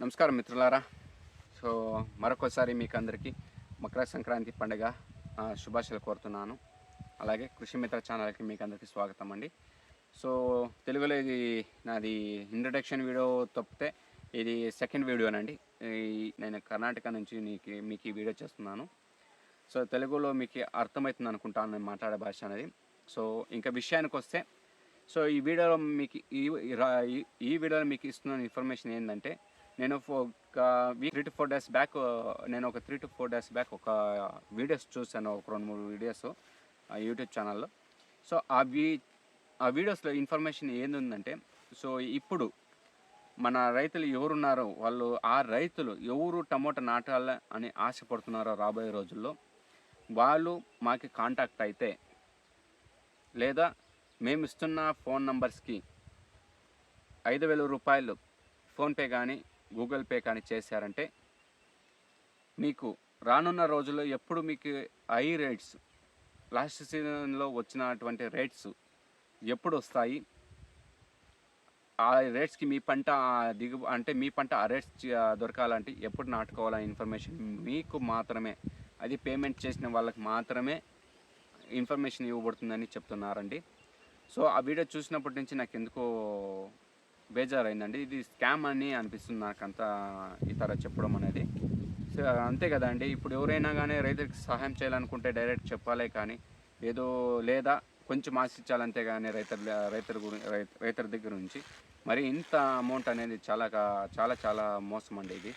నమస్కారం మిత్రులారా. సో మరొకసారి మీకు అందరికీ మకర సంక్రాంతి పండుగ ఆ, కోరుతున్నాను. అలాగే కృషి మిత్ర ఛానల్కి మీకు అందరికీ స్వాగతం అండి. సో తెలుగులో ఇది నాది ఇంట్రడక్షన్ వీడియో తప్పితే ఇది సెకండ్ వీడియోనండి. నేను కర్ణాటక నుంచి నీకు మీకు ఈ వీడియో చేస్తున్నాను. సో తెలుగులో మీకు అర్థమవుతుంది అనుకుంటాను నేను మాట్లాడే భాష అనేది. సో ఇంకా విషయానికి వస్తే సో ఈ వీడియోలో మీకు ఈ- ఈ వీడియోలో మీకు ఇస్తున్న ఇన్ఫర్మేషన్ ఏంటంటే నేను ఫో- ఒక week three to four days back నేను ఒక three to four days back ఒక వీడియోస్ చూశాను ఒక రెండు మూడు వీడియోస్ యూట్యూబ్ ఛానల్లో సో ఆ వీ ఆ వీడియోస్లో ఇన్ఫర్మేషన్ ఏందంటే సో ఇప్పుడు మన రైతులు ఎవరున్నారో వాళ్ళు ఆ రైతులు ఎవరు టమోటా నాటాలి అని ఆశపడుతున్నారో రాబోయే రోజుల్లో వాళ్ళు మాకు కాంటాక్ట్ అయితే లేదా మేము ఇస్తున్న ఫోన్ నంబర్స్కి ఐదు వేల రూపాయలు ఫోన్పే కానీ గూగుల్ పే కానీ చేశారంటే మీకు రానున్న రోజుల్లో ఎప్పుడు మీకు హై రేట్స్ లాస్ట్ సీజన్లో వచ్చినటువంటి రేట్స్ ఎప్పుడు వస్తాయి? ఆ రేట్స్కి మీ పంట దిగు అంటే మీ పంట ఆ రేట్స్ దొరకాలంటే ఎప్పుడు నాటుకోవాలనే ఇన్ఫర్మేషన్? మీకు మాత్రమే అది పేమెంట్ చేసిన వాళ్ళకి మాత్రమే ఇన్ఫర్మేషన్ ఇవ్వబడుతుందని చెప్తున్నారండి. సో ఆ వీడియో చూసినప్పటి నుంచి నాకు ఎందుకో బేజారైందండి. ఇది స్కామ్ అని అనిపిస్తుంది నాకు అంతా ఇతర చెప్పడం అనేది. సో అంతే కదండి. ఇప్పుడు ఎవరైనా కానీ రైతులకు సహాయం చేయాలనుకుంటే డైరెక్ట్ చెప్పాలే కానీ ఏదో లేదా కొంచెం ఆశించాలంతే కానీ రైతుల రైతుల గురి రైతుల దగ్గర నుంచి. మరి ఇంత అమౌంట్ అనేది చాలా చాలా చాలా మోసం అండి ఇది.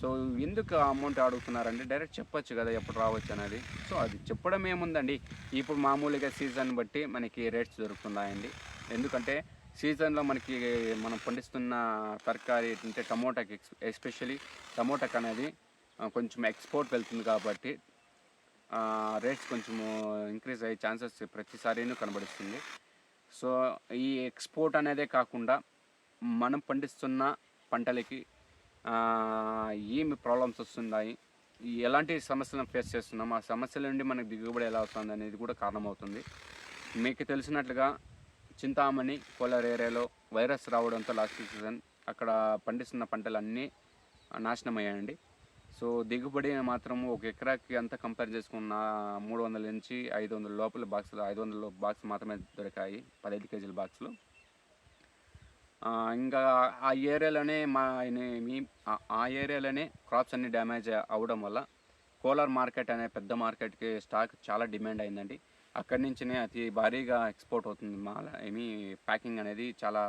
సో ఎందుకు అమౌంట్ అడుగుతున్నారంటే డైరెక్ట్ చెప్పొచ్చు కదా ఎప్పుడు రావచ్చు అనేది. సో అది చెప్పడం ఏముందండి ఇప్పుడు మామూలుగా సీజన్ బట్టి మనకి రేట్స్ దొరుకుతున్నాయండి. ఎందుకంటే సీజన్లో మనకి మనం పండిస్తున్న తరకారీ అంటే టమోటాకి ఎస్పెషలీ టమోటాకి అనేది కొంచెం ఎక్స్పోర్ట్ వెళ్తుంది కాబట్టి రేట్స్ కొంచెము ఇంక్రీజ్ అయ్యే ఛాన్సెస్ ప్రతిసారినూ కనబడుస్తుంది సో ఈ ఎక్స్పోర్ట్ అనేదే కాకుండా మనం పండిస్తున్న పంటలకి ఏమి ప్రాబ్లమ్స్ వస్తున్నాయి ఎలాంటి సమస్యలను ఫేస్ చేస్తున్నాం ఆ సమస్యల నుండి మనకు దిగుబడి ఎలా వస్తుంది అనేది కూడా కారణమవుతుంది. మీకు తెలిసినట్లుగా చింతామణి కోలార్ ఏరియాలో వైరస్ రావడంతో లాస్ట్ సీజన్ అక్కడ పండిస్తున్న పంటలన్నీ నాశనం అయ్యాయండి సో దిగుబడి మాత్రం ఒక ఎకరాకి అంతా కంపేర్ చేసుకున్న మూడు వందల నుంచి ఐదు వందల లోపల బాక్సులు ఐదు వందల బాక్స్ మాత్రమే దొరికాయి పదహైదు కేజీల బాక్సులు ఇంకా ఆ ఏరియాలోనే మా మీ ఆ- ఆ ఏరియాలోనే క్రాప్స్ అన్ని డ్యామేజ్ అవ్వడం వల్ల కోలార్ మార్కెట్ అనే పెద్ద మార్కెట్కి స్టాక్ చాలా డిమాండ్ అయిందండి. అక్కడి నుంచినే అతి భారీగా ఎక్స్పోర్ట్ అవుతుంది మాల. ఏమి ప్యాకింగ్ అనేది చాలా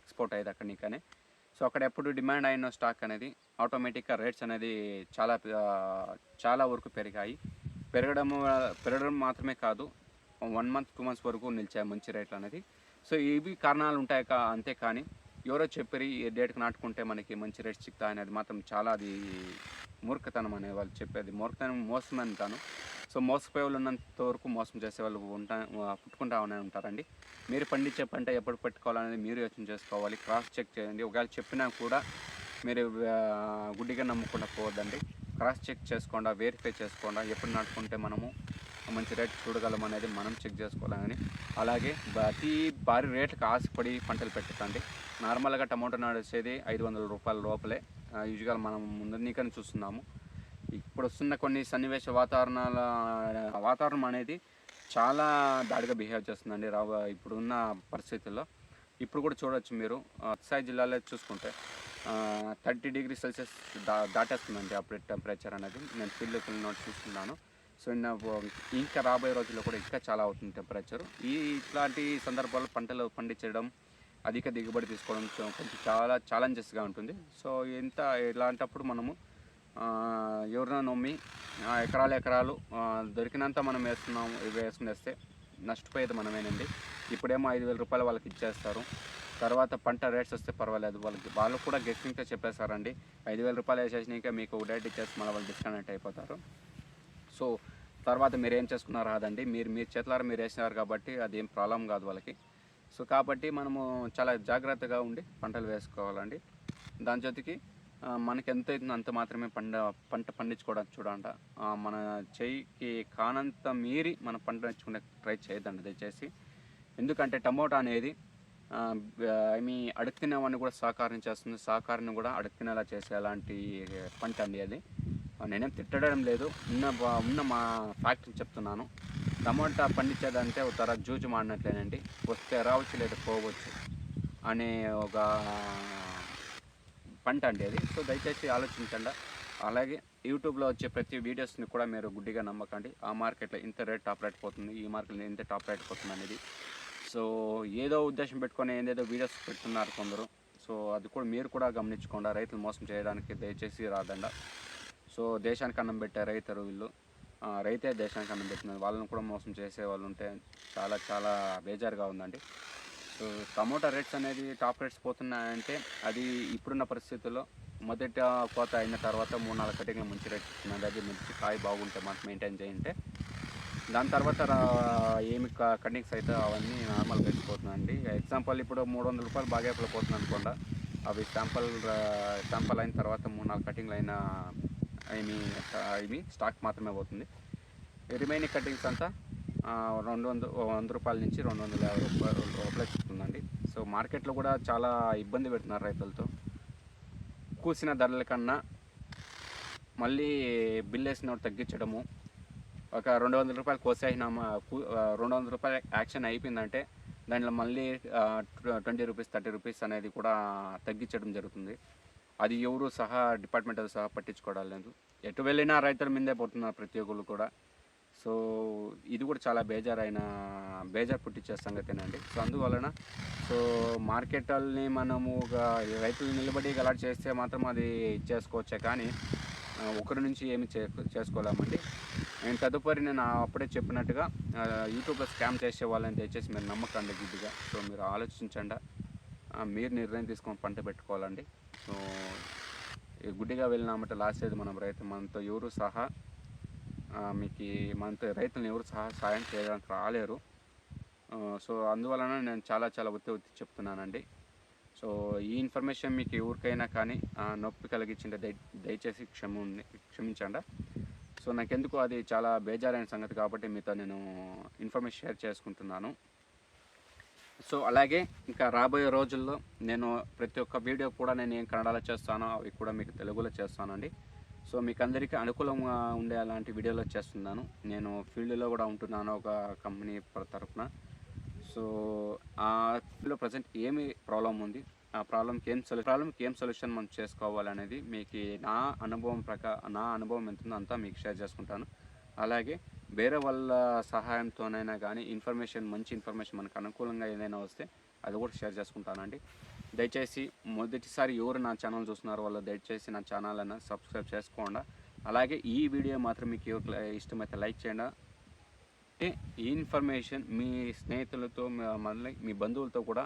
ఎక్స్పోర్ట్ అయ్యేది అక్కడి కానీ సో అక్కడ ఎప్పుడు డిమాండ్ అయిన స్టాక్ అనేది ఆటోమేటిక్గా రేట్స్ అనేది చాలా చాలా వరకు పెరిగాయి. పెరగడం పెరగడం మాత్రమే కాదు వన్ మంత్ టూ మంత్స్ వరకు నిలిచాయి మంచి రేట్లు అనేది. సో ఇవి కారణాలు ఉంటాయి కా అంతే కానీ ఎవరో చెప్పి ఏ డేట్కి నాటుకుంటే మనకి మంచి రేట్స్ చిక్తా అనేది మాత్రం చాలా అది మూర్ఖతనం అనే వాళ్ళు చెప్పేది. మూర్ఖతనం మోసమని తను సో మోసపోయే వాళ్ళు ఉన్నంత వరకు మోసం చేసే వాళ్ళు ఉంటా పుట్టుకుంటామని ఉంటారండి. మీరు పండించే పంట ఎప్పుడు పెట్టుకోవాలనేది మీరు యోచన చేసుకోవాలి. క్రాస్ చెక్ చేయండి. ఒకవేళ చెప్పినా కూడా మీరు గుడ్డిగా నమ్మకుండా పోవద్దండి. క్రాస్ చెక్ చేసుకోండా వెరిఫై చేసుకోండా. ఎప్పుడు నాటుకుంటే మనము మంచి రేట్ చూడగలం అనేది మనం చెక్ చేసుకోవాలని. అలాగే అతి భారీ రేట్లకు ఆశపడి పంటలు పెట్టకండి. నార్మల్గా టమాటో నాడేసేది ఐదు వందల రూపాయల లోపలే. యూజువల్ మనం ముందరికని చూస్తున్నాము. ఇప్పుడు వస్తున్న కొన్ని సన్నివేశ వాతావరణాల వాతావరణం అనేది చాలా దాడిగా బిహేవ్ చేస్తుందండి. రా ఇప్పుడున్న పరిస్థితుల్లో. ఇప్పుడు కూడా చూడవచ్చు మీరు. అత్సాయి జిల్లాలో చూసుకుంటే థర్టీ డిగ్రీ సెల్సియస్ దా దాటేస్తుందండి అప్పుడు టెంపరేచర్ అనేది. నేను ఫీల్డ్కి వెళ్ళినట్టు చూస్తున్నాను. సో ఇన్న ఇంకా రాబోయే రోజుల్లో కూడా ఇంకా చాలా అవుతుంది టెంపరేచర్. ఈ ఇట్లాంటి సందర్భాల్లో పంటలు పండించడం అధిక దిగుబడి తీసుకోవడం కొంచెం చాలా ఛాలెంజెస్గా ఉంటుంది. సో ఇంత ఇలాంటప్పుడు మనము ఎవరైనా నమ్మి ఎకరాలు ఎకరాలు దొరికినంత మనం వేస్తున్నాం ఇవి వేసుకునేస్తే నష్టపోయేది మనమేనండి. ఇప్పుడేమో ఐదు వేల రూపాయలు వాళ్ళకి ఇచ్చేస్తారు. తర్వాత పంట రేట్స్ వస్తే పర్వాలేదు వాళ్ళకి వాళ్ళు కూడా గెస్టింగ్తో చెప్పేస్తారండి ఐదు వేల రూపాయలు వేసేసినాక మీకు డేట్ ఇచ్చేసి మళ్ళీ వాళ్ళు డిస్కనెక్ట్ అయిపోతారు. సో తర్వాత మీరు ఏం చేసుకున్నారు కాదండి మీరు మీరు చేతులారా మీరు వేసినారు కాబట్టి అది ఏం ప్రాబ్లం కాదు వాళ్ళకి. సో కాబట్టి మనము చాలా జాగ్రత్తగా ఉండి పంటలు వేసుకోవాలండి. దాని జೊತೆకి మనకి ఎంత అవుతుందో అంత మాత్రమే పండ పంట పండించుకోవడానికి చూడండి మన చేయికి కానంత మీరి మన పంట పండించుకునే ట్రై చేయదండి దయచేసి. ఎందుకంటే టమోటా అనేది ఐ మీ అడుగుతినేవాడిని కూడా సహకారం చేస్తుంది. సహకారాన్ని కూడా అడుగుతినేలా చేసే అలాంటి పంట అండి అది. నేనేం తిట్టడం లేదు. ఉన్న ఉన్న మా ఫ్యాక్టరీ చెప్తున్నాను. టమోటా పండించేదంటే ఒక తర జూజు మాడినట్లేనండి. వస్తే రావచ్చు లేదా పోవచ్చు అనే ఒక పంట అండి అది. సో దయచేసి ఆలోచించండి. అలాగే యూట్యూబ్లో వచ్చే ప్రతి వీడియోస్ని కూడా మీరు గుడ్డిగా నమ్మకండి. ఆ మార్కెట్లో ఇంత రేట్ టాప్ రేట్ పోతుంది ఈ మార్కెట్లో ఇంత టాప్ రేట్ పోతుంది అనేది. సో ఏదో ఉద్దేశం పెట్టుకొని ఏదేదో వీడియోస్ పెడుతున్నారు కొందరు. సో అది కూడా మీరు కూడా గమనించకుండా. రైతులు మోసం చేయడానికి దయచేసి రాదండ. సో దేశానికి అన్నం పెట్టే రైతులు వీళ్ళు రైతే దేశానికి అన్నం పెట్టినారు వాళ్ళని కూడా మోసం చేసే వాళ్ళు ఉంటే చాలా చాలా బేజారుగా ఉందండి. సో టమోటా రేట్స్ అనేది టాప్ రేట్స్ పోతున్నాయంటే అది ఇప్పుడున్న పరిస్థితుల్లో మొదట కోత అయిన తర్వాత మూడు నాలుగు కటింగ్లు మంచి రేట్ ఇస్తున్నది అది మంచి కాయ బాగుంటే మనం మెయింటైన్ చేయంటే దాని తర్వాత ఏమి కటింగ్స్ అయితే అవన్నీ నార్మల్గా వెళ్ళిపోతున్నాయండి ఎగ్జాంపుల్ ఇప్పుడు మూడు వందల రూపాయలు బాగా పోతుంది అనుకోండి అవి శాంపల్ శాంపల్ అయిన తర్వాత మూడు నాలుగు కటింగ్లు అయిన ఏమి ఏమి స్టాక్ మాత్రమే పోతుంది. రిమైనింగ్ కటింగ్స్ అంతా రెండు వందల వంద రూపాయల నుంచి రెండు వందల యాభై రూపాయల లోపలే చెప్తుందండి. సో మార్కెట్లో కూడా చాలా ఇబ్బంది పెడుతున్నారు రైతులతో. కూసిన ధరల కన్నా మళ్ళీ బిల్ వేసిన తగ్గించడము. ఒక రెండు వందల రూపాయలు కోసేసిన రెండు వందల రూపాయలు యాక్షన్ అయిపోయిందంటే దాంట్లో మళ్ళీ ట్వంటీ రూపీస్ థర్టీ రూపీస్ అనేది కూడా తగ్గించడం జరుగుతుంది. అది ఎవరు సహా డిపార్ట్మెంట్ సహా పట్టించుకోవడం లేదు. ఎటు వెళ్ళినా రైతుల మీదే పోతున్నారు ప్రతి ఒక్కరు కూడా. సో ఇది కూడా చాలా బేజారైన బేజార్ పుట్టించే సంగతేనండి. సో అందువలన సో మార్కెట్ని మనము ఒక రైతులు నిలబడి అలా చేస్తే మాత్రం అది ఇచ్చేసుకోవచ్చే కానీ ఒకరి నుంచి ఏమి చే చేసుకోలేమండి. నేను తదుపరి నేను అప్పుడే చెప్పినట్టుగా యూట్యూబ్లో స్కామ్ చేసే వాళ్ళని దయచేసి మీరు నమ్మకండి గుడ్డిగా సో మీరు ఆలోచించండి. మీరు నిర్ణయం తీసుకొని పంట పెట్టుకోవాలండి. సో గుడ్డిగా వెళ్ళినామంటే లాస్ట్ అయ్యేది మనం రైతు మనతో ఎవరు సహా మీకు మనతో రైతులను ఎవరు సహా సాయం చేయడానికి రాలేరు. సో అందువలన నేను చాలా చాలా ఒత్తి ఒత్తి చెప్తున్నానండి. సో ఈ ఇన్ఫర్మేషన్ మీకు ఎవరికైనా కానీ నొప్పి కలిగించింటే దయ దయచేసి క్షమ క్షమించండి. సో నాకెందుకు అది చాలా బేజారైన సంగతి కాబట్టి మీతో నేను ఇన్ఫర్మేషన్ షేర్ చేసుకుంటున్నాను. సో అలాగే ఇంకా రాబోయే రోజుల్లో నేను ప్రతి ఒక్క వీడియో కూడా నేను ఏం కన్నడలో చేస్తానో అవి కూడా మీకు తెలుగులో చేస్తానండి. సో మీకు అందరికీ అనుకూలంగా ఉండే అలాంటి వీడియోలు చేస్తున్నాను నేను ఫీల్డ్లో కూడా ఉంటున్నాను ఒక కంపెనీ తరఫున సో ఆ ఫీల్డ్లో ప్రజెంట్ ఏమి ప్రాబ్లం ఉంది? ఆ ప్రాబ్లంకి ఏం సొల్యూ ప్రాబ్లంకి ఏం సొల్యూషన్ మనం చేసుకోవాలనేది మీకు నా అనుభవం ప్రకారం నా అనుభవం ఎంత ఉందో అంతా మీకు షేర్ చేసుకుంటాను. అలాగే వేరే వాళ్ళ సహాయంతోనైనా కానీ ఇన్ఫర్మేషన్ మంచి ఇన్ఫర్మేషన్ మనకు అనుకూలంగా ఏదైనా వస్తే అది కూడా షేర్ చేసుకుంటానండి. దయచేసి మొదటిసారి ఎవరు నా ఛానల్ చూస్తున్నారు వాళ్ళు దయచేసి నా ఛానల్ అన్న సబ్స్క్రైబ్ చేసుకోండి. అలాగే ఈ వీడియో మాత్రం మీకు ఎవరికి ఇష్టమైతే లైక్ చేయండి. అంటే ఈ ఇన్ఫర్మేషన్ మీ స్నేహితులతో మళ్ళీ మీ బంధువులతో కూడా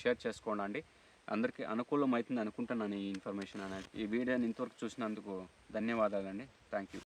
షేర్ చేసుకోండి అండి. అందరికీ అనుకూలం అవుతుంది అనుకుంటున్నాను ఈ ఇన్ఫర్మేషన్ అనేది. ఈ వీడియోని ఇంతవరకు చూసినందుకు ధన్యవాదాలండి. Thank you